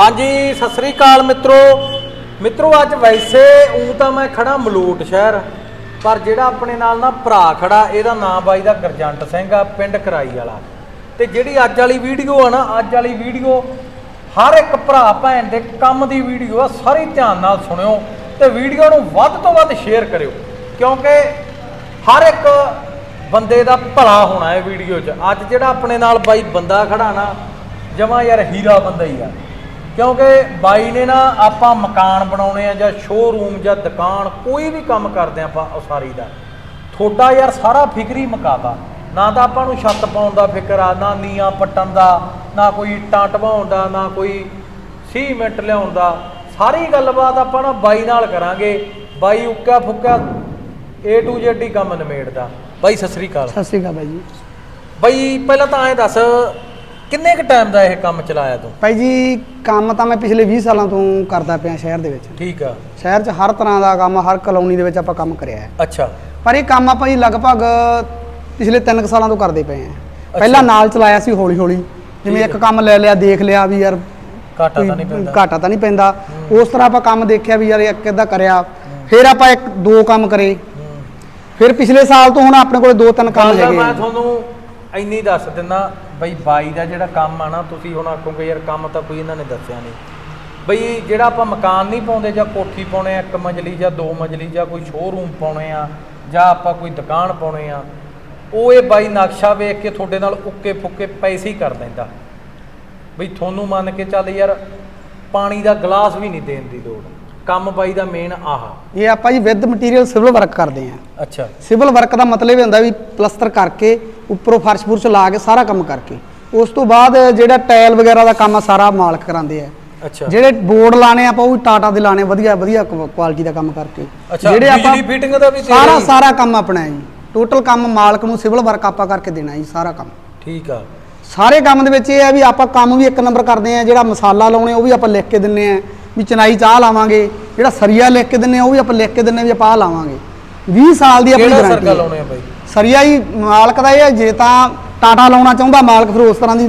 ਹਾਂਜੀ, ਸਤਿ ਸ੍ਰੀ ਅਕਾਲ ਮਿੱਤਰੋ। ਮਿੱਤਰੋ, ਅੱਜ ਵੈਸੇ ਉਂ ਤਾਂ ਮੈਂ ਖੜਾ ਮਲੂਟ ਸ਼ਹਿਰ, ਪਰ ਜਿਹੜਾ ਆਪਣੇ ਨਾਲ ਨਾ ਭਰਾ ਖੜਾ ਇਹਦਾ ਨਾਮ ਬਾਈ ਦਾ ਗਰਜੰਟ ਸਿੰਘ ਆ, ਪਿੰਡ ਕਰਾਈ ਵਾਲਾ। ਤੇ ਜਿਹੜੀ ਅੱਜ ਵਾਲੀ ਵੀਡੀਓ ਆ ਨਾ, ਅੱਜ ਵਾਲੀ ਵੀਡੀਓ ਹਰ ਇੱਕ ਭਰਾ ਭੈਣ ਦੇ ਕੰਮ ਦੀ ਵੀਡੀਓ ਆ, ਸਾਰੀ ਧਿਆਨ ਨਾਲ ਸੁਣਿਓ ਤੇ ਵੀਡੀਓ ਨੂੰ ਵੱਧ ਤੋਂ ਵੱਧ ਸ਼ੇਅਰ ਕਰਿਓ, ਕਿਉਂਕਿ ਹਰ ਇੱਕ ਬੰਦੇ ਦਾ ਭਲਾ ਹੋਣਾ ਹੈ ਵੀਡੀਓ 'ਚ। ਅੱਜ ਜਿਹੜਾ ਆਪਣੇ ਨਾਲ ਬਾਈ ਬੰਦਾ ਖੜਾ ਨਾ, ਜਮਾ ਯਾਰ ਹੀਰਾ ਬੰਦਾ ਹੀ ਆ। ਕਿਉਂਕਿ ਬਾਈ ਨੇ ਨਾ ਆਪਾਂ ਮਕਾਨ ਬਣਾਉਣੇ ਆ ਜਾਂ ਸ਼ੋਰੂਮ ਜਾਂ ਦੁਕਾਨ ਕੋਈ ਵੀ ਕੰਮ ਕਰਦੇ ਆ ਆਪਾਂ ਉਸਾਰੀ ਦਾ। ਤੁਹਾਡਾ ਯਾਰ ਸਾਰਾ ਫਿਕਰ ਹੀ ਮਕਾਤਾ। ਨਾ ਤਾਂ ਆਪਾਂ ਨੂੰ ਛੱਤ ਪਾਉਣ ਦਾ ਫਿਕਰ ਆ ਨਾ ਨੀਆਂ ਪੱਟਣ ਦਾ ਨਾ ਕੋਈ ਇੱਟਾਂ ਢਵਾਉਣ ਦਾ ਨਾ ਕੋਈ ਸੀਮੈਂਟ ਲਿਆਉਣ ਦਾ। ਸਾਰੀ ਗੱਲਬਾਤ ਆਪਾਂ ਨਾ ਬਾਈ ਨਾਲ ਕਰਾਂਗੇ। ਬਾਈ ਉੱਕਾ ਫੁੱਕਾ A to Z ਹੀ ਕੰਮ ਨਿਮੇੜਦਾ। ਬਾਈ ਸਤਿ ਸ੍ਰੀ ਅਕਾਲ। ਸਤਿ ਸ਼੍ਰੀ ਅਕਾਲ ਬਾਈ ਜੀ। ਬਾਈ ਪਹਿਲਾਂ ਤਾਂ ਐਂ ਦੱਸ ਕਿੰਨੇ ਕ ਟਾਈਮ ਦਾ ਇਹ ਕੰਮ ਚਲਾਇਆ ਤੂੰ? ਭਾਈ ਜੀ ਕੰਮ ਤਾਂ ਮੈਂ ਪਿਛਲੇ 20 ਸਾਲਾਂ ਤੋਂ ਕਰਦਾ ਪਿਆ ਸ਼ਹਿਰ ਦੇ ਵਿੱਚ। ਠੀਕ ਆ। ਸ਼ਹਿਰ 'ਚ ਹਰ ਤਰ੍ਹਾਂ ਦਾ ਕੰਮ ਹਰ ਕਲੋਨੀ ਦੇ ਵਿੱਚ ਆਪਾਂ ਕੰਮ ਕਰਿਆ ਹੈ। ਅੱਛਾ। ਪਰ ਇਹ ਕੰਮ ਆਪਾਂ ਜੀ ਲਗਭਗ ਪਿਛਲੇ 3 ਸਾਲਾਂ ਤੋਂ ਕਰਦੇ ਪਏ ਹਾਂ। ਪਹਿਲਾਂ ਨਾਲ ਚਲਾਇਆ ਸੀ ਹੌਲੀ ਹੌਲੀ ਜਿਵੇਂ ਇੱਕ ਕੰਮ ਲੈ ਲਿਆ ਦੇਖ ਲਿਆ ਵੀ ਯਾਰ ਘਾਟਾ ਤਾਂ ਨਹੀਂ ਪੈਂਦਾ। ਘਾਟਾ ਤਾਂ ਨਹੀਂ ਪੈਂਦਾ। ਉਸ ਤਰ੍ਹਾਂ ਆਪਾਂ ਕੰਮ ਦੇਖਿਆ ਵੀ ਯਾਰ ਇੱਕ ਇਦਾਂ ਕਰਿਆ। ਫਿਰ ਆਪਾਂ ਇੱਕ ਦੋ ਕੰਮ ਕਰੇ। ਫਿਰ ਪਿਛਲੇ ਸਾਲ ਤੋਂ ਹੁਣ ਆਪਣੇ ਕੋਲ ਦੋ ਤਿੰਨ ਕੰਮ ਹੈਗੇ ਮੈਂ ਆ। ਤੁਹਾਨੂੰ ਇੰਨੀ ਦੱਸ ਦਿੰਦਾ। ਬਈ ਬਾਈ ਦਾ ਜਿਹੜਾ ਕੰਮ ਆ ਨਾ ਤੁਸੀਂ ਹੁਣ ਆਖੋਗੇ ਯਾਰ ਕੰਮ ਤਾਂ ਕੋਈ ਇਹਨਾਂ ਨੇ ਦੱਸਿਆ ਨਹੀਂ। ਬਈ ਜਿਹੜਾ ਆਪਾਂ ਮਕਾਨ ਨਹੀਂ ਪਾਉਂਦੇ ਜਾਂ ਕੋਠੀ ਪਾਉਣੇ ਆ ਇੱਕ ਮੰਜ਼ਲੀ ਜਾਂ ਦੋ ਮੰਜ਼ਲੀ ਜਾਂ ਕੋਈ ਸ਼ੋਰੂਮ ਪਾਉਣੇ ਆ ਜਾਂ ਆਪਾਂ ਕੋਈ ਦੁਕਾਨ ਪਾਉਣੇ ਆ ਉਹ ਇਹ ਬਾਈ ਨਕਸ਼ਾ ਵੇਖ ਕੇ ਤੁਹਾਡੇ ਨਾਲ ਉੱਕੇ ਫੁੱਕੇ ਪੈਸੇ ਹੀ ਕਰ ਦਿੰਦਾ। ਬਈ ਤੁਹਾਨੂੰ ਮੰਨ ਕੇ ਚੱਲ ਯਾਰ ਪਾਣੀ ਦਾ ਗਲਾਸ ਵੀ ਨਹੀਂ ਦੇਣ ਦੀ ਲੋੜ। ਕੰਮ ਬਾਈ ਦਾ ਮੇਨ ਆਹ। ਇਹ ਆਪਾਂ ਜੀ ਵਿਦ ਮਟੀਰੀਅਲ ਸਿਵਲ ਵਰਕ ਕਰਦੇ ਆ। ਅੱਛਾ। ਸਿਵਲ ਵਰਕ ਦਾ ਮਤਲਬ ਇਹ ਹੁੰਦਾ ਵੀ ਪਲਸਤਰ ਕਰਕੇ ਉੱਪਰੋਂ ਫਰਸ਼ ਫੁਰਸ਼ ਲਾ ਕੇ ਸਾਰਾ ਕੰਮ ਕਰਕੇ। ਉਸ ਤੋਂ ਬਾਅਦ ਜਿਹੜਾ ਟਾਇਲ ਵਗੈਰਾ ਦਾ ਕੰਮ ਆ ਸਾਰਾ ਮਾਲਕ ਕਰਾਉਂਦੇ ਆ। ਅੱਛਾ। ਜਿਹੜੇ ਬੋਰਡ ਲਾਣੇ ਆਪਾਂ ਉਹ ਵੀ ਟਾਟਾ ਦੇ ਲਾਣੇ ਵਧੀਆ ਵਧੀਆ ਕੁਆਲਿਟੀ ਦਾ ਕੰਮ ਕਰਕੇ। ਅੱਛਾ ਬਿਜਲੀ ਫਿਟਿੰਗ ਦਾ ਵੀ ਸਾਰਾ? ਸਾਰਾ ਕੰਮ ਆਪਣਾ ਹੈ ਜੀ। ਟੋਟਲ ਕੰਮ ਮਾਲਕ ਨੂੰ ਸਿਵਲ ਵਰਕ ਆਪਾਂ ਕਰਕੇ ਦੇਣਾ ਜੀ ਸਾਰਾ ਕੰਮ। ਠੀਕ ਆ। ਸਾਰੇ ਕੰਮ ਦੇ ਵਿੱਚ ਇਹ ਹੈ ਵੀ ਆਪਾਂ ਕੰਮ ਵੀ ਇੱਕ ਨੰਬਰ ਕਰਦੇ ਆ ਜਿਹੜਾ ਮਸਾਲਾ ਲਾਉਣੇ ਉਹ ਵੀ ਆਪਾਂ ਲਿਖ ਕੇ ਦਿੰਨੇ ਆ। ਵੀ ਚਨਾਈ ਚਾਹ ਲਾਵਾਂਗੇ ਜਿਹੜਾ ਸਰੀਆ ਲਿਖ ਕੇ ਦਿੰਨੇ ਆ ਉਹ ਵੀ ਆਪਾਂ ਲਿਖ ਕੇ ਦਿੰਨੇ ਆ ਵੀ ਆਪਾਂ ਆਹ ਲਾਵਾਂਗੇ। 20 ਸਾਲ ਦੀ ਆਪਣੀ ਕਿਹੜਾ ਗਾਰੰਟੀ ਸਰਕਲ ਲਾਉਣੇ ਆ ਬਾਈ? ਸਰੀਆ ਹੀ ਮਾਲਕ ਦਾ ਇਹ ਹੈ ਜੇ ਤਾਂ ਟਾਟਾ ਲਾਉਣਾ ਚਾਹੁੰਦਾ ਮਾਲਕ ਫਿਰ ਉਸ ਤਰ੍ਹਾਂ ਦੀ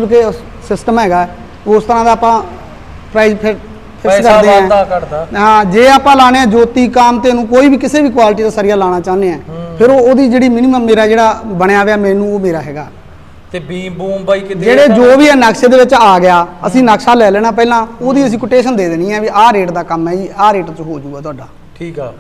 ਸਿਸਟਮ ਹੈਗਾ ਉਸ ਤਰ੍ਹਾਂ ਦਾ ਆਪਾਂ ਪ੍ਰਾਈਸ ਫਿਰ ਫਿਕਸ ਪੈਸਾ ਕਰਦੇ ਵਾਧਾ ਆ ਘਟਦਾ ਹਾਂ ਜੇ ਆਪਾਂ ਲਾਣੇ ਆ ਜੋਤੀ ਕਾਮ ਤੇ ਨੂੰ ਕੋਈ ਵੀ ਕਿਸੇ ਵੀ ਕੁਆਲਿਟੀ ਦਾ ਸਰੀਆ ਲਾਣਾ ਚਾਹੁੰਦੇ ਆ ਫਿਰ ਉਹ ਉਹਦੀ ਜਿਹੜੀ ਮਿਨੀਮਮ ਮੇਰਾ ਜਿਹੜਾ ਬਣਿਆ ਹੋਇਆ ਮੈਨੂੰ ਉਹ ਮੇਰਾ ਹੈਗਾ। ਤੇ ਬੀਮ ਬੂਮ ਬਾਈ ਕਿਤੇ ਜਿਹੜੇ ਜੋ ਵੀ ਇਹ ਨਕਸ਼ੇ ਦੇ ਵਿੱਚ ਆ ਗਿਆ ਅਸੀਂ ਨਕਸ਼ਾ ਲੈ ਲੈਣਾ ਪਹਿਲਾਂ ਉਹਦੀ ਅਸੀਂ ਕੋਟੇਸ਼ਨ ਦੇ ਦੇਣੀ ਹੈ ਵੀ ਆਹ ਰੇਟ ਦਾ ਕੰਮ ਹੈ ਜੀ ਆਹ ਰੇਟ 'ਚ ਹੋ ਜਾਊਗਾ ਤੁਹਾਡਾ। ਠੀਕ ਆ।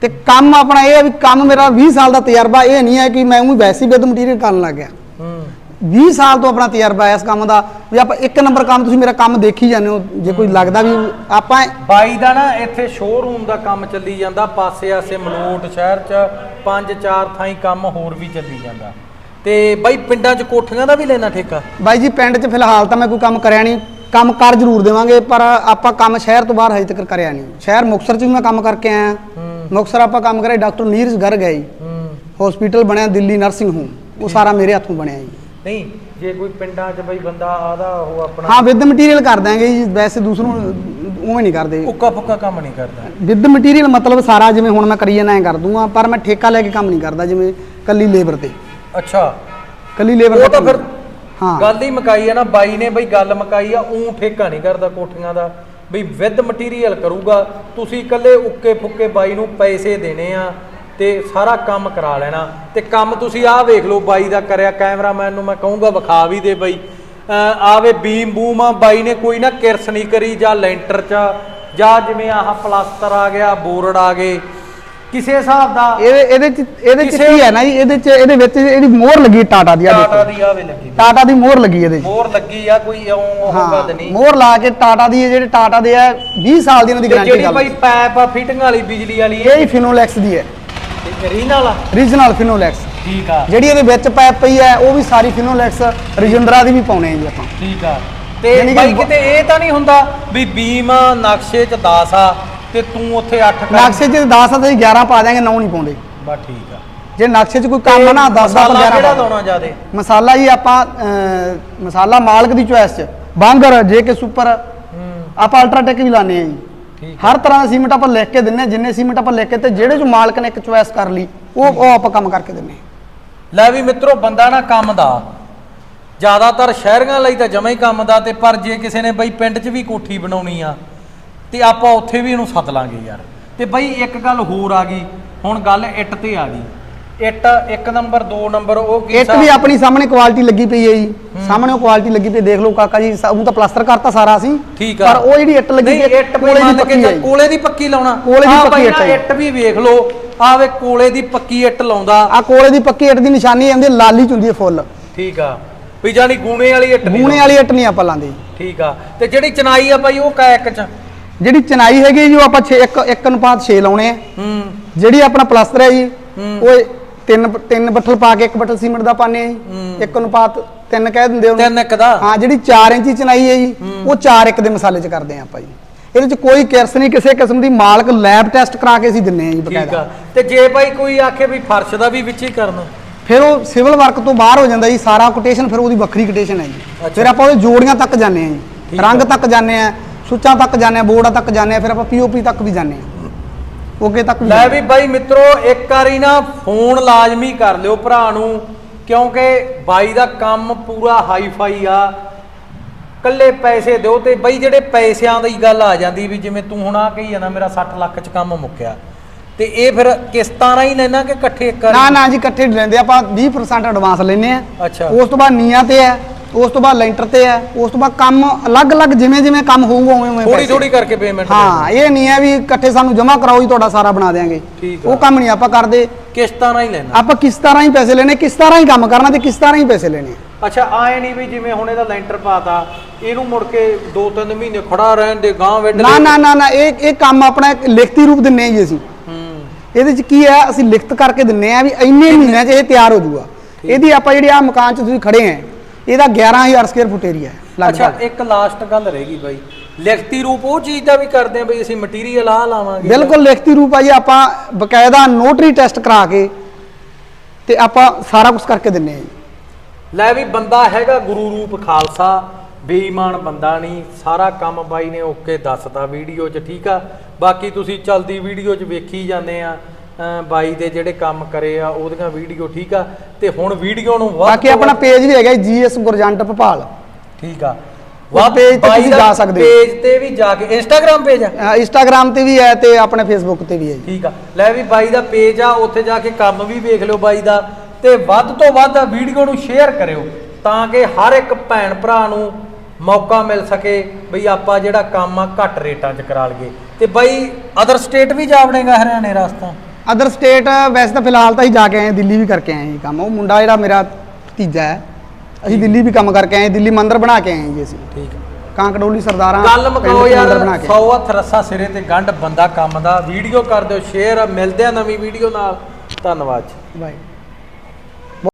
ਤੇ ਕੰਮ ਆਪਣਾ ਇਹ ਹੈ ਵੀ ਕੰਮ ਮੇਰਾ 20 ਸਾਲ ਦਾ ਤਜਰਬਾ ਇਹ ਨਹੀਂ ਹੈ ਕਿ ਮੈਂ ਉਹੀ ਵੈਸੇ ਵਿਦ ਮਟੀਰੀਅਲ ਕਰਨ ਲੱਗ ਗਿਆ। ਹੂੰ। 20 ਸਾਲ ਤੋਂ ਆਪਣਾ ਤਜਰਬਾ ਹੈ ਇਸ ਕੰਮ ਦਾ ਵੀ ਆਪਾਂ ਇੱਕ ਨੰਬਰ ਕੰਮ ਤੁਸੀਂ ਮੇਰਾ ਕੰਮ ਦੇਖੀ ਜਾਂਦੇ ਹੋ ਜੇ ਕੋਈ ਲੱਗਦਾ ਵੀ ਆਪਾਂ ਬਾਈ ਦਾ ਨਾ ਇੱਥੇ ਸ਼ੋਰੂਮ ਦਾ ਕੰਮ ਚੱਲੀ ਜਾਂਦਾ ਪਾਸੇ ਆਸੇ ਮਲੋਟ ਸ਼ਹਿਰ 'ਚ ਪੰਜ ਚਾਰ ਥਾਈਂ ਕੰਮ ਹੋਰ ਵੀ ਚੱਲੀ ਜਾਂਦਾ। ਤੇ ਬਾਈ ਪਿੰਡਾਂ 'ਚ ਕੋਠੀਆਂ ਦਾ ਵੀ ਲੈਣਾ ਠੇਕਾ? ਬਾਈ ਜੀ ਪਿੰਡ 'ਚ ਫਿਲਹਾਲ ਤਾਂ ਮੈਂ ਕੋਈ ਕੰਮ ਕਰਿਆ ਨਹੀਂ। ਕੰਮ ਕਰ ਜ਼ਰੂਰ ਦੇਵਾਂਗੇ ਪਰ ਆਪਾਂ ਕੰਮ ਸ਼ਹਿਰ ਤੋਂ ਬਾਹਰ ਹਜੇ ਤੱਕ ਕਰਿਆ ਨਹੀਂ। ਸ਼ਹਿਰ ਮੁਕਤਸਰ 'ਚ ਵੀ ਮੈਂ ਕੰਮ ਕਰਕੇ ਆਇਆ। ਹੂੰ ਮੁਕਤਸਰ ਆਪਾਂ ਕੰਮ ਕਰਿਆ ਡਾਕਟਰ ਨੀਰਜ ਗਰਗ ਹੈ ਜੀ। ਹਸਪੀਟਲ ਬਣਿਆ ਦਿੱਲੀ ਨਰਸਿੰਗ ਹੋਮ। ਉਹ ਸਾਰਾ ਮੇਰੇ ਹੱਥੋਂ ਬਣਿਆ ਜੀ। ਨਹੀਂ ਜੇ ਕੋਈ ਪਿੰਡਾਂ 'ਚ ਬਾਈ ਬੰਦਾ ਆਦਾ ਉਹ ਆਪਣਾ ਹਾਂ ਵਿਦ ਮਟੀਰੀਅਲ ਕਰ ਦਾਂਗੇ ਜੀ ਵੈਸੇ ਦੂਸਰੋਂ ਉਵੇਂ ਨਹੀਂ ਕਰਦੇ। ਉੱਕਾ ਫੁੱਕਾ ਕੰਮ ਨਹੀਂ ਕਰਦਾ। ਵਿਦ ਮਟੀਰੀਅਲ ਮਤਲਬ ਸਾਰਾ ਜਿਵੇਂ ਹੁਣ ਮੈਂ ਕਰੀ ਜਾਂਦਾ ਐ ਕਰ ਦੂੰਗਾ ਪਰ ਮੈਂ ਠੇਕਾ ਲੈ ਕੇ ਕੰਮ ਨਹੀਂ ਕਰਦਾ ਜਿਵੇਂ ਕੱਲੀ ਲੇਬਰ ਤੇ। ਅੱਛਾ। ਕੱਲੀ ਲੇਬਰ ਉਹ ਤਾਂ ਫਿਰ ਹਾਂ। ਗੱਲ ਹੀ ਮਕਾਈ ਆ ਨਾ ਬਾਈ ਨੇ ਬਈ ਗੱਲ ਮਕਾਈ ਆ ਉਹ ਠੇਕਾ ਨਹੀਂ ਕਰਦਾ ਕੋਠੀਆਂ ਦਾ। ਬਈ ਵਿਦ ਮਟੀਰੀਅਲ ਕਰੂਗਾ, ਤੁਸੀਂ ਇਕੱਲੇ ਉੱਕੇ ਫੁੱਕੇ ਬਾਈ ਨੂੰ ਪੈਸੇ ਦੇਣੇ ਆ ਤੇ ਸਾਰਾ ਕੰਮ ਕਰਾ ਲੈਣਾ। ਤੇ ਕੰਮ ਤੁਸੀਂ ਆਹ ਵੇਖ ਲਓ, ਬਾਈ ਦਾ ਕਰਿਆ ਕੈਮਰਾਮੈਨ ਨੂੰ ਮੈਂ ਕਹੂੰਗਾ ਵਿਖਾ ਵੀ ਦੇ ਬਾਈ। ਆਵੇ ਬੀਮ ਬੂਮ ਆ, ਬਾਈ ਨੇ ਕੋਈ ਨਾ ਕਿਰਸ ਨਹੀਂ ਕਰੀ ਜਾਂ ਲੈਂਟਰ ਚ, ਜਾਂ ਜਿਵੇਂ ਆਹ ਪਲਾਸਟਰ ਆ ਗਿਆ, ਬੋਰਡ ਆ ਗਏ ਕਿਸੇ ਹਿਸਾਬ ਦਾ ਇਹਦੇ ਇਹਦੇ ਚ ਇਹਦੇ ਚ ਕੀ ਹੈ ਨਾ ਜੀ? ਇਹਦੇ ਚ ਇਹਦੇ ਵਿੱਚ ਇਹਦੀ ਮੋਹਰ ਲੱਗੀ ਟਾਟਾ ਦੀ ਆ ਟਾਟਾ ਦੇਖੋ। ਦੀ ਆਵੇ ਲੱਗੀ ਟਾਟਾ ਦੀ ਮੋਹਰ ਲੱਗੀ ਇਹਦੇ ਚ। ਮੋਰ ਲੱਗੀ ਆ ਕੋਈ ਇਉਂ ਉਹ ਗੱਲ ਨਹੀਂ। ਮੋਹਰ ਲਾ ਕੇ ਟਾਟਾ ਦੀ ਇਹ ਜਿਹੜੇ ਟਾਟਾ ਦੇ ਆ 20 ਸਾਲ ਦੀ ਇਹਨਾਂ ਦੀ ਤੇ ਗਾਰੰਟੀ ਜਿਹੜੀ ਗੱਲ ਬਾਈ ਪੈਪ ਆ ਫਿਟਿੰਗ ਵਾਲੀ ਬਿਜਲੀ ਵਾਲੀ ਇਹ ਹੀ ਫਿਨੋਲੈਕਸ ਦੀ ਹੈ। ਰੀਨਲ ਆ? ਰੀਜਨਲ ਫਿਨੋਲੈਕਸ ਠੀਕ ਆ। ਜਿਹੜੀ ਇਹਦੇ ਵਿੱਚ ਪਾਈਪ ਪਈ ਹੈ ਉਹ ਵੀ ਸਾਰੀ ਫਿਨੋਲੈਕਸ ਰਜਿੰਦਰਾ ਦੀ ਵੀ ਪਾਉਣੇ ਆ ਜੀ ਆਪਾਂ। ਠੀਕ ਆ। ਤੇ ਯਾਨੀ ਕਿ ਬਾਈ ਬ- ਕਿਤੇ ਇਹ ਤਾਂ ਨਹੀਂ ਹੁੰਦਾ ਵੀ ਬੀਮ ਨਕਸ਼ੇ ਚ 10 ਆ ਤੇ ਤੂੰ ਉੱਥੇ 8 ਕਰ ਨਕਸ਼ੇ 'ਚ 10 ਆ ਤੇ 11 ਪਾ ਦਿਆਂਗੇ 9 ਨਹੀਂ ਪਾਉਂਦੇ। ਬਾ ਠੀਕ ਆ। ਜੇ ਨਕਸ਼ੇ 'ਚ ਕੋਈ ਕੰਮ ਆ ਨਾ 10 ਦਾ ਮਸਾਲਾ 11 ਕਿਹੜਾ ਲਾਉਣਾ ਜਿਆਦੇ? ਮਸਾਲਾ ਜੀ ਆਪਾਂ ਅਹ, ਮਸਾਲਾ ਮਾਲਕ ਦੀ ਚੋਇਸ 'ਚ। ਬਾਂਗਰ ਜੇ ਕੇ ਸੁਪਰ ਹੂੰ। ਆਪਾਂ ਅਲਟਰਾਟੈਕ ਵੀ ਲਾਣੇ ਆ ਜੀ। ਠੀਕ ਹਰ ਤਰ੍ਹਾਂ ਦਾ ਸੀਮੈਂਟ ਆਪਾਂ ਲਿਖ ਕੇ ਦਿੰਨੇ ਆ ਜਿੰਨੇ ਸੀਮੈਂਟ ਆਪਾਂ ਲਿਖ ਕੇ ਤੇ ਜਿਹੜੇ ਜੋ ਮਾਲਕ ਨੇ ਇੱਕ ਚੋਇਸ ਕਰ ਲਈ ਉਹ ਉਹ ਆਪਾਂ ਕੰਮ ਕਰਕੇ ਦਿੰਨੇ ਆ। ਲੈ ਵੀ ਮਿੱਤਰੋ ਬੰਦਾ ਨਾ ਕੰਮ ਦਾ। ਜ਼ਿਆਦਾਤਰ ਸ਼ਹਿਰੀਆਂ ਲਈ ਤਾਂ ਜਮਾ ਹੀ ਕੰਮ ਦਾ ਤੇ ਪਰ ਜੇ ਕਿਸੇ ਨੇ ਬਈ ਪਿੰਡ 'ਚ ਵੀ ਕੋਠੀ ਬਣਾਉਣੀ ਆ ਤੇ ਆਪਾਂ ਉੱਥੇ ਵੀ ਇਹਨੂੰ ਸੱਦ ਲਾਂਗੇ ਯਾਰ। ਤੇ ਬਈ ਇੱਕ ਗੱਲ ਹੋਰ ਆ ਗਈ ਹੁਣ ਗੱਲ ਇੱਟ ਤੇ ਆ ਗਈ। ਇੱਟ ਇੱਕ ਨੰਬਰ ਦੋ ਨੰਬਰ ਉਹ ਕੀ ਇੱਟ ਵੀ ਆਪਣੀ ਸਾਹਮਣੇ ਕੁਆਲਿਟੀ ਲੱਗੀ ਪਈ ਹੈ ਜੀ। ਸਾਹਮਣੇ ਉਹ ਕੁਆਲਿਟੀ ਲੱਗੀ ਪਈ ਦੇਖ ਲਓ ਕਾਕਾ ਜੀ ਉਹ ਤਾਂ ਪਲਾਸਟਰ ਕਰਤਾ ਸਾਰਾ ਅਸੀਂ ਠੀਕ ਆ। ਪਰ ਉਹ ਜਿਹੜੀ ਇੱਟ ਲੱਗੀ ਹੈ, ਇੱਟ ਕੋਲੇ ਦੀ ਪੱਕੀ ਹੈ। ਕੋਲੇ ਦੀ ਪੱਕੀ ਲਾਉਣਾ। ਕੋਲੇ ਦੀ ਪੱਕੀ ਇੱਟ। ਇੱਟ ਵੀ ਵੇਖ ਲਓ। ਆ ਵੇ ਕੋਲੇ ਦੀ ਪੱਕੀ ਇੱਟ ਲਾਉਂਦਾ। ਆ ਕੋਲੇ ਦੀ ਪੱਕੀ ਇੱਟ ਦੀ ਨਿਸ਼ਾਨੀ ਹੈ ਲਾਲੀ ਚ ਹੁੰਦੀ ਹੈ ਫੁੱਲ। ਠੀਕ ਆ। ਵੀ ਜਾਨੀ ਗੂਣੇ ਵਾਲੀ ਇੱਟ ਨਹੀਂ ਗੂਣੇ ਵਾਲੀ ਇੱਟ ਨਹੀਂ ਆਪਾਂ ਲਾਉਂਦੇ। ਠੀਕ ਆ। ਤੇ ਜਿਹੜੀ ਚਨਾਈ ਆ ਬਾਈ ਉਹ ਕਾ ਇੱਕ ਚ। ਜਿਹੜੀ ਚਨਾਈ ਹੈਗੀ ਜੀ ਉਹ ਆਪਾਂ 6 1 1 ਅਨੁਪਾਤ 6 ਲਾਉਣੇ ਆ। ਹੂੰ। ਜਿਹੜੀ ਆਪਣਾ ਪਲਾਸਟਰ ਹੈ ਜੀ। ਉਹ ਤਿੰਨ ਤਿੰਨ ਬੱਠਲ ਪਾ ਕੇ ਇੱਕ ਬੱਠਲ ਸੀਮੈਂਟ ਦਾ ਪਾਣੇ ਆ ਜੀ। ਹੂੰ। ਇੱਕ ਅਨੁਪਾਤ ਤਿੰਨ ਕਹਿ ਦਿੰਦੇ ਉਹਨੂੰ। ਤਿੰਨ ਇੱਕ ਦਾ? ਹਾਂ ਜਿਹੜੀ 4 ਇੰਚੀ ਚਨਾਈ ਹੈ ਜੀ। ਉਹ 4 ਇੱਕ ਦੇ ਮਸਾਲੇ ਚ ਕਰਦੇ ਆ ਆਪਾਂ ਜੀ। ਇਹਦੇ ਚ ਕੋਈ ਕਿਰਸ ਨਹੀਂ ਕਿਸੇ ਕਿਸਮ ਦੀ ਮਾਲਕ ਲੈਬ ਟੈਸਟ ਕਰਾ ਕੇ ਅਸੀਂ ਦਿੰਨੇ ਆ ਜੀ ਠੀਕ ਬਕਾਇਦਾ। ਆ। ਤੇ ਜੇ ਬਾਈ ਕੋਈ ਆਖੇ ਵੀ ਫਰਸ਼ ਦਾ ਵੀ ਵਿੱਚ ਹੀ ਕਰਨਾ। ਫਿਰ ਉਹ ਸਿਵਲ ਵਰਕ ਤੋਂ ਬਾਹਰ ਹੋ ਜਾਂਦਾ ਜੀ ਸਾਰਾ ਕੋਟੇਸ਼ਨ ਫਿਰ ਉਹਦੀ ਵੱਖਰੀ ਕੋਟੇਸ਼ਨ ਹੈ ਜੀ। ਫਿਰ ਆਪਾਂ ਉਹਦੇ ਜੋੜੀਆਂ ਤੱਕ ਜਾਂਦੇ ਆ ਜੀ। ਠੀਕ ਰੰਗ। ਤੱਕ ਜਾਂਦੇ ਆ ਸੁੱਚਾਂ ਤੱਕ ਜਾਂਦੇ ਆ ਬੋਰਡਾਂ ਤੱਕ ਜਾਂਦੇ ਆ ਫਿਰ ਆਪਾਂ ਪੀਓਪੀ ਤੱਕ ਵੀ ਜਾਂਦੇ ਆ। ਓਕੇ ਤੱਕ ਵੀ ਲੈ ਵੀ ਬਾਈ ਮਿੱਤਰੋ ਇੱਕ ਵਾਰੀ ਨਾ ਫੋਨ ਲਾਜ਼ਮੀ ਕਰ ਲਿਓ ਭਰਾ ਨੂੰ ਕਿਉਂਕਿ ਬਾਈ ਦਾ ਕੰਮ ਪੂਰਾ ਹਾਈ ਫਾਈ ਆ। ਕੱਲੇ ਪੈਸੇ ਦਿਓ ਤੇ ਬਈ ਜਿਹੜੇ ਪੈਸਿਆਂ ਦੀ ਗੱਲ ਆ ਜਾਂਦੀ ਵੀ ਜਿਵੇਂ ਤੂੰ ਹੁਣ ਆ ਕਹੀ ਜਾਂਦਾ ਮੇਰਾ 60 ਲੱਖ ਚ ਕੰਮ ਮੁੱਕਿਆ। ਤੇ ਇਹ ਫਿਰ ਕਿਸ਼ਤਾਂ ਨਾਲ ਹੀ ਲੈਣਾ ਕਿ ਇਕੱਠੇ ਇੱਕ ਆ। ਨਾ ਨਾ ਜੀ ਇਕੱਠੇ ਨਹੀਂ ਲੈਂਦੇ ਆਪਾਂ 20% ਐਡਵਾਂਸ ਲੈਨੇ ਆ। ਅੱਛਾ। ਉਸ ਤੋਂ ਬਾਅਦ ਨੀਆਂ ਤੇ ਹੈ ਉਸ ਤੋਂ ਬਾਅਦ ਲੈਂਟਰ ਤੇ ਹੈ ਉਸ ਤੋਂ ਬਾਅਦ ਕੰਮ ਅਲੱਗ-ਅਲੱਗ ਜਿਵੇਂ ਜਿਵੇਂ ਕੰਮ ਹੋਊਗਾ ਉਵੇਂ ਉਵੇਂ ਥੋੜੀ। ਥੋੜੀ ਕਰਕੇ ਪੇਮੈਂਟ ਹਾਂ ਇਹ ਨਹੀਂ ਹੈ ਵੀ ਇਕੱਠੇ ਸਾਨੂੰ ਜਮ੍ਹਾਂ ਕਰਾਓ ਜੀ ਤੁਹਾਡਾ ਸਾਰਾ ਬਣਾ ਦੇਾਂਗੇ। ਉਹ ਕੰਮ ਨਹੀਂ ਆਪਾਂ ਕਰਦੇ। ਕਿਸ਼ਤਾਂ ਨਾਲ ਹੀ ਲੈਣਾ। ਆਪਾਂ ਕਿਸ ਤਰ੍ਹਾਂ ਹੀ ਪੈਸੇ ਲੈਣੇ ਕਿਸ ਤਰ੍ਹਾਂ ਹੀ ਕੰਮ ਕਰਨਾ ਤੇ ਕਿਸ ਤਰ੍ਹਾਂ ਹੀ ਪੈਸੇ ਲੈਣੇ। ਅੱਛਾ ਆਏ ਨਹੀਂ ਵੀ ਜਿਵੇਂ ਹੁਣ ਇਹਦਾ ਲੈਂਟਰ ਪਾਤਾ ਇਹਨੂੰ ਮੁੜ ਕੇ 2-3 ਮਹੀਨੇ ਖੜਾ ਰਹਿਣ ਦੇ ਗਾਂ ਵੱਢ ਨਾ। ਨਾ ਨਾ ਨਾ ਇਹ ਇਹ ਕੰਮ ਆਪਣਾ ਲਿਖਤੀ ਰੂਪ ਦਿੰਨੇ ਆ ਜੀ ਅਸੀਂ। ਹੂੰ। ਇਹਦੇ ਚ ਕੀ ਹੈ ਅਸੀਂ ਲਿਖਤ ਕਰਕੇ ਦਿੰਨੇ ਆ ਵੀ ਇੰਨੇ ਮਹੀਨਿਆਂ 'ਚ ਇਹ ਤਿਆਰ ਹੋ ਜਾਊਗਾ। ਇਹਦੀ ਆਪਾਂ ਜਿਹੜੀ ਆ ਮਕਾਨ 'ਚ ਤੁਸੀਂ ਖੜੇ ਆ ਇਹਦਾ 11000 ਸਕੁਅਰ ਫੁੱਟ ਏਰੀਆ ਹੈ ਅੱਛਾ ਲਗਭਗ ਇੱਕ ਲਾਸਟ ਗੱਲ ਰਹਿ ਗਈ ਬਾਈ। ਲਿਖਤੀ ਰੂਪ ਉਹ ਚੀਜ਼ ਦਾ ਵੀ ਕਰਦੇ ਆ ਬਈ ਅਸੀਂ ਮਟੀਰੀਅਲ ਆ ਲਾਵਾਂਗੇ। ਬਿਲਕੁਲ ਲਿਖਤੀ ਰੂਪ ਆ ਜੀ ਆਪਾਂ ਬਕਾਇਦਾ ਨੋਟਰੀ ਟੈਸਟ ਕਰਾ ਕੇ ਤੇ ਆਪਾਂ ਸਾਰਾ ਕੁਝ ਕਰਕੇ ਦਿੰਨੇ ਆ ਜੀ। ਲੈ ਵੀ ਬੰਦਾ ਹੈਗਾ ਗੁਰੂ ਰੂਪ ਖਾਲਸਾ ਬੇਈਮਾਨ ਬੰਦਾ ਨਹੀਂ ਸਾਰਾ ਕੰਮ ਬਾਈ ਨੇ ਓਕੇ ਦੱਸਤਾ ਵੀਡੀਓ 'ਚ ਠੀਕ ਆ? ਬਾਕੀ ਤੁਸੀਂ ਚਲਦੀ ਵੀਡੀਓ 'ਚ ਵੇਖੀ ਜਾਂਦੇ ਆ। ਬਾਈ ਦੇ ਜਿਹੜੇ ਕੰਮ ਕਰੇ ਆ ਉਹਦੀਆਂ ਵੀਡੀਓ ਠੀਕ ਆ ਤੇ ਹੁਣ ਵੀਡੀਓ ਨੂੰ ਵੱਧ ਬਾਕੀ ਤੋਂ ਆਪਣਾ ਪੇਜ ਵੀ ਹੈਗਾ ਜੀਐਸ ਗੁਰਜੰਟ ਭਪਾਲ। ਠੀਕ ਆ। ਉਸ page ਤੇ ਤੁਸੀਂ ਜਾ ਸਕਦੇ ਹੋ। ਪੇਜ ਤੇ ਵੀ ਜਾ ਕੇ ਇੰਸਟਾਗ੍ਰam ਪੇਜ ਆ? ਇੰਸਟਾਗ੍ਰam ਤੇ ਵੀ ਹੈ ਤੇ ਆਪਣੇ ਫੇਸਬੁੱਕ ਤੇ ਵੀ ਹੈ ਜੀ। ਠੀਕ ਆ। ਲੈ ਵੀ ਬਾਈ ਦਾ ਪੇਜ ਆ ਉੱਥੇ ਜਾ ਕੇ ਕੰਮ ਵੀ ਵੇਖ ਲਿਓ ਬਾਈ ਦਾ ਤੇ ਵੱਧ ਤੋਂ ਵੱਧ ਵੀਡੀਓ ਨੂੰ ਸ਼ੇਅਰ ਕਰਿਓ ਤਾਂ ਕਿ ਹਰ ਇੱਕ ਭੈਣ ਭਰਾ ਨੂੰ ਮੌਕਾ ਮਿਲ ਸਕੇ ਬਈ ਆਪਾਂ ਜਿਹੜਾ ਕੰਮ ਆ ਘੱਟ ਰੇਟਾਂ 'ਚ ਕਰਾ ਲਈਏ। ਤੇ ਬਾਈ ਅਦਰ ਸਟੇਟ ਵੀ ਜਾ ਵੜੇਗਾ ਹਰਿਆਣੇ ਰਸਤਾ ਅਦਰ ਸਟੇਟ ਵੈਸੇ ਤਾਂ ਫਿਲਹਾਲ ਤਾਂ ਹੀ ਜਾ ਕੇ ਆਏ ਹਾਂ, ਦਿੱਲੀ ਵੀ ਕਰਕੇ ਆਏ ਹਾਂ ਜੀ ਕੰਮ। ਉਹ ਮੁੰਡਾ ਜਿਹੜਾ ਮੇਰਾ ਭਤੀਜਾ ਹੈ ਅਸੀਂ ਦਿੱਲੀ ਵੀ ਕੰਮ ਕਰਕੇ ਆਏ ਹਾਂ, ਦਿੱਲੀ ਮੰਦਿਰ ਬਣਾ ਕੇ ਆਏ ਹਾਂ ਜੀ ਅਸੀਂ। ਠੀਕ। ਆ ਕਾਂਕਡੋਲੀ ਸਰਦਾਰਾਂ ਗੱਲ ਪਿੰਡ ਮੁਕਾਓ ਯਾਰ ਮੰਦਿਰ ਬਣਾ ਕੇ। 100 ਹੱਥ ਰੱਸਾ ਸਿਰੇ ਤੇ ਗੰਢ ਬੰਦਾ ਕੰਮ ਦਾ। ਵੀਡੀਓ ਕਰ ਦਿਓ ਸ਼ੇਅਰ ਮਿਲਦੇ ਆ ਨਵੀਂ ਵੀਡੀਓ ਨਾਲ। ਧੰਨਵਾਦ ਜੀ। ਬਾਈ